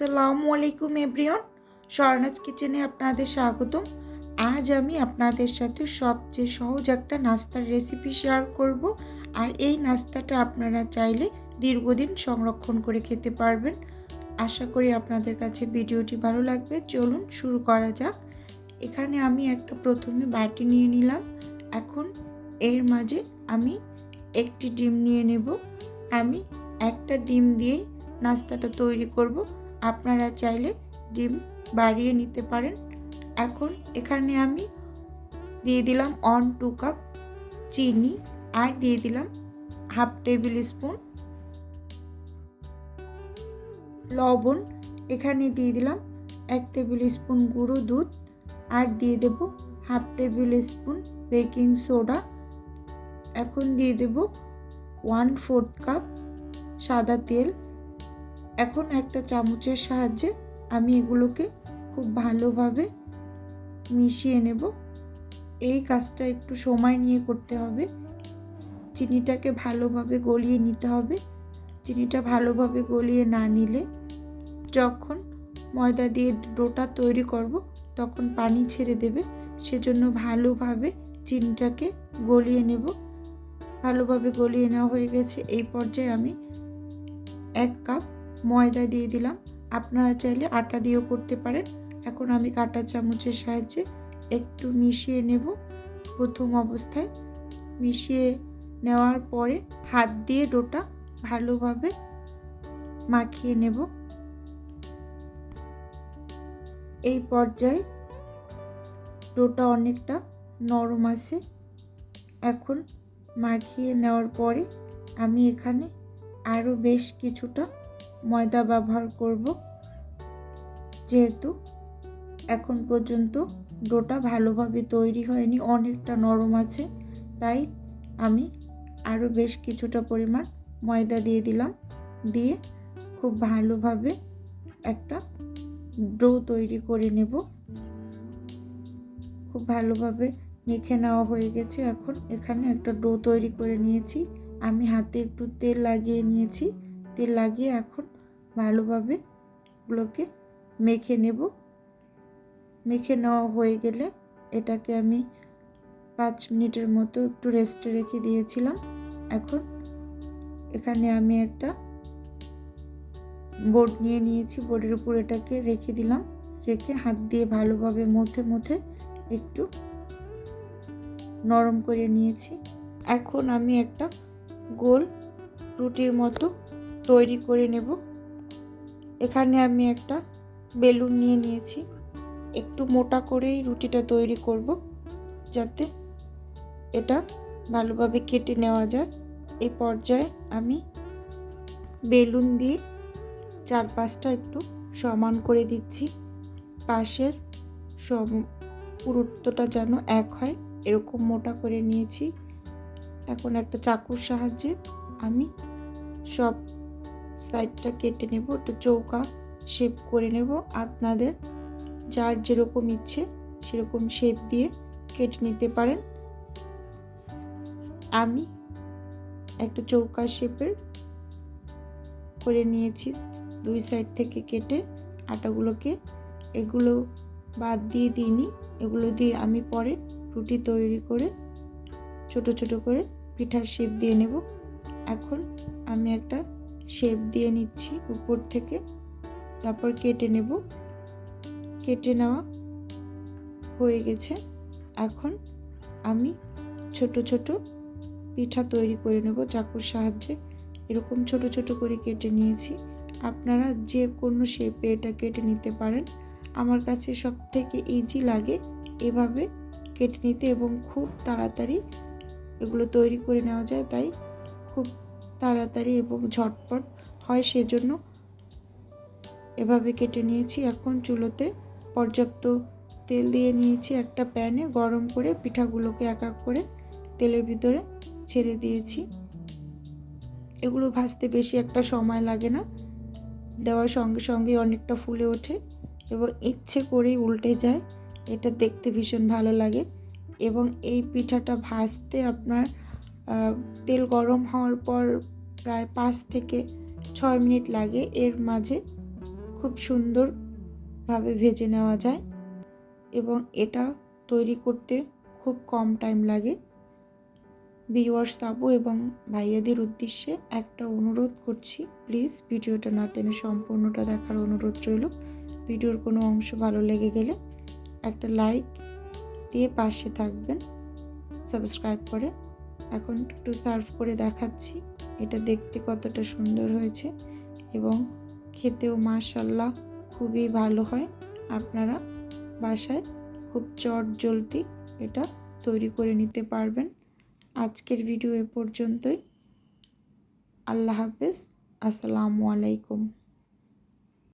আসসালামু আলাইকুম এভরিওন স্বর্ণাজ কিচেনে আপনাদের স্বাগতম। আজ আমি আপনাদের সাথে সবচেয়ে সহজ একটা নাস্তার রেসিপি শেয়ার করব। আর এই নাস্তাটা আপনারা চাইলে দীর্ঘদিন সংরক্ষণ করে খেতে পারবেন। আশা করি আপনাদের কাছে ভিডিওটি ভালো লাগবে। চলুন শুরু করা যাক। এখানে আমি একটা প্রথমে বাটি নিয়ে নিলাম। এখন এর মাঝে আমি একটি ডিম নিয়ে নেব। আমি একটা ডিম দিয়েই নাস্তাটা তৈরি করব। আপনারা চাইলে ডিম বাড়িয়ে নিতে পারেন। এখন এখানে আমি দিয়ে দিলাম অন টু কাপ চিনি আর দিয়ে দিলাম হাফ টেবিল স্পুন লবণ। এখানে দিয়ে দিলাম এক টেবিল স্পুন গুঁড়ো দুধ আর দিয়ে দেব half tablespoon baking soda এখন দিয়ে দেব ওয়ান ফোর্থ কাপ সাদা তেল। এখন একটা চামচের সাহায্যে আমি এগুলোকে খুব ভালোভাবে মিশিয়ে নেব। এই কাজটা একটু সময় নিয়ে করতে হবে। চিনিটাকে ভালোভাবে গলিয়ে নিতে হবে। চিনিটা ভালোভাবে গলিয়ে না নিলে যখন ময়দা দিয়ে ডোটা তৈরি করব, তখন পানি ছেড়ে দেবে। সেজন্য ভালোভাবে চিনিটাকে গলিয়ে নেব। ভালোভাবে গলিয়ে নেওয়া হয়ে গেছে। এই পর্যায়ে আমি এক কাপ ময়দা দিয়ে দিলাম। আপনারা চাইলে আটা দিয়েও করতে পারেন। এখন আমি কাটা চামচের সাহায্যে একটু মিশিয়ে নেব। প্রথম অবস্থায় মিশিয়ে নেওয়ার পরে হাত দিয়ে ডোটা ভালোভাবে মাখিয়ে নেব। এই পর্যায়ে ডোটা অনেকটা নরম আছে। এখন মাখিয়ে নেওয়ার পরে আমি এখানে আরও বেশ কিছুটা ময়দা ব্যবহার করব। যেহেতু এখন পর্যন্ত ডোটা ভালোভাবে তৈরি হয়নি, অনেকটা নরম আছে, তাই আমি আরও বেশ কিছুটা পরিমাণ ময়দা দিয়ে দিলাম। দিয়ে খুব ভালোভাবে একটা ডো তৈরি করে নেব। খুব ভালোভাবে মেখে নেওয়া হয়ে গেছে। এখন এখানে একটা ডো তৈরি করে নিয়েছি। আমি হাতে একটু তেল লাগিয়ে নিয়েছি। তেল লাগিয়ে এখন ভালোভাবে ওগুলোকে মেখে নেব। মেখে নেওয়া হয়ে গেলে এটাকে আমি পাঁচ মিনিটের মতো একটু রেস্টে রেখে দিয়েছিলাম। এখন এখানে আমি একটা বোর্ড নিয়ে নিয়েছি। বোর্ডের উপর এটাকে রেখে দিলাম। রেখে হাত দিয়ে ভালোভাবে মধ্যে মধ্যে একটু নরম করে নিয়েছি। এখন আমি একটা গোল রুটির মতো তৈরি করে নেব। এখানে আমি একটা বেলুন নিয়ে নিয়েছি। একটু মোটা করেই রুটিটা তৈরি করব যাতে এটা ভালোভাবে কেটে নেওয়া যায়। এই পর্যায়ে আমি বেলুন দিয়ে চার পাঁচটা একটু সমান করে দিচ্ছি। পাশের সম পুরুত্বটা যেন এক হয়, এরকম মোটা করে নিয়েছি। এখন একটা চাকুর সাহায্যে আমি সব সাইডটা কেটে নেব, একটা চৌকা শেপ করে নেব। আপনাদের যার যেরকম ইচ্ছে সেরকম শেপ দিয়ে কেটে নিতে পারেন। আমি একটা চৌকা শেপের করে নিয়েছি দুই সাইড থেকে কেটে আটাগুলোকে। এগুলো বাদ দিয়ে দিইনি, এগুলো দিয়ে আমি পরে রুটি তৈরি করে ছোট ছোট করে পিঠার শেপ দিয়ে নেব। এখন আমি একটা শেপ দিয়ে নিচ্ছি উপর থেকে। তারপর কেটে নেব। কেটে নেওয়া হয়ে গেছে। এখন আমি ছোট ছোট পিঠা তৈরি করে নেব চাকুর সাহায্যে। এরকম ছোট ছোট করে কেটে নিয়েছি। আপনারা যে কোনো শেপে এটা কেটে নিতে পারেন। আমার কাছে সব থেকে ইজি লাগে এভাবে কেটে নিতে এবং খুব তাড়াতাড়ি এগুলো তৈরি করে নেওয়া যায়। তাই খুব তাড়াতাড়ি এবং ঝটপট হয় সেজন্য। এভাবে কেটে নিয়েছি। এখন চুলোতে পর্যাপ্ত তেল দিয়ে নিয়েছি একটা প্যানে। গরম করে পিঠাগুলোকে এক এক করে তেলের ভিতরে ছেড়ে দিয়েছি। এগুলো ভাজতে বেশি একটা সময় লাগে না। দেওয়ার সঙ্গে সঙ্গে অনেকটা ফুলে ওঠে এবং ইচ্ছে করেই উল্টে যায়। এটা দেখতে ভীষণ ভালো লাগে এবং এই পিঠাটা ভাজতে আপনার তেল গরম হওয়ার পর প্রায় পাঁচ থেকে ছয় মিনিট লাগে। এর মাঝে খুব সুন্দরভাবে ভেজে নেওয়া যায় এবং এটা তৈরি করতে খুব কম টাইম লাগে। ভিউয়ার্স, আবু এবং ভাইয়াদের উদ্দেশ্যে একটা অনুরোধ করছি, প্লিজ ভিডিওটা না টেনে সম্পূর্ণটা দেখার অনুরোধ রইল। ভিডিওর কোনো অংশ ভালো লেগে গেলে একটা লাইক দিয়ে পাশে থাকবেন সাবস্ক্রাইব করে এখন একটু সার্ভ করে দেখাচ্ছি। এটা দেখতে কতটা সুন্দর হয়েছে এবং খেতেও মাশাল্লাহ খুবই ভালো হয়। আপনারা বাসায় খুব চট জলদি এটা তৈরি করে নিতে পারবেন। আজকের ভিডিও এ পর্যন্তই। আল্লাহ হাফেজ। আসসালামু আলাইকুম।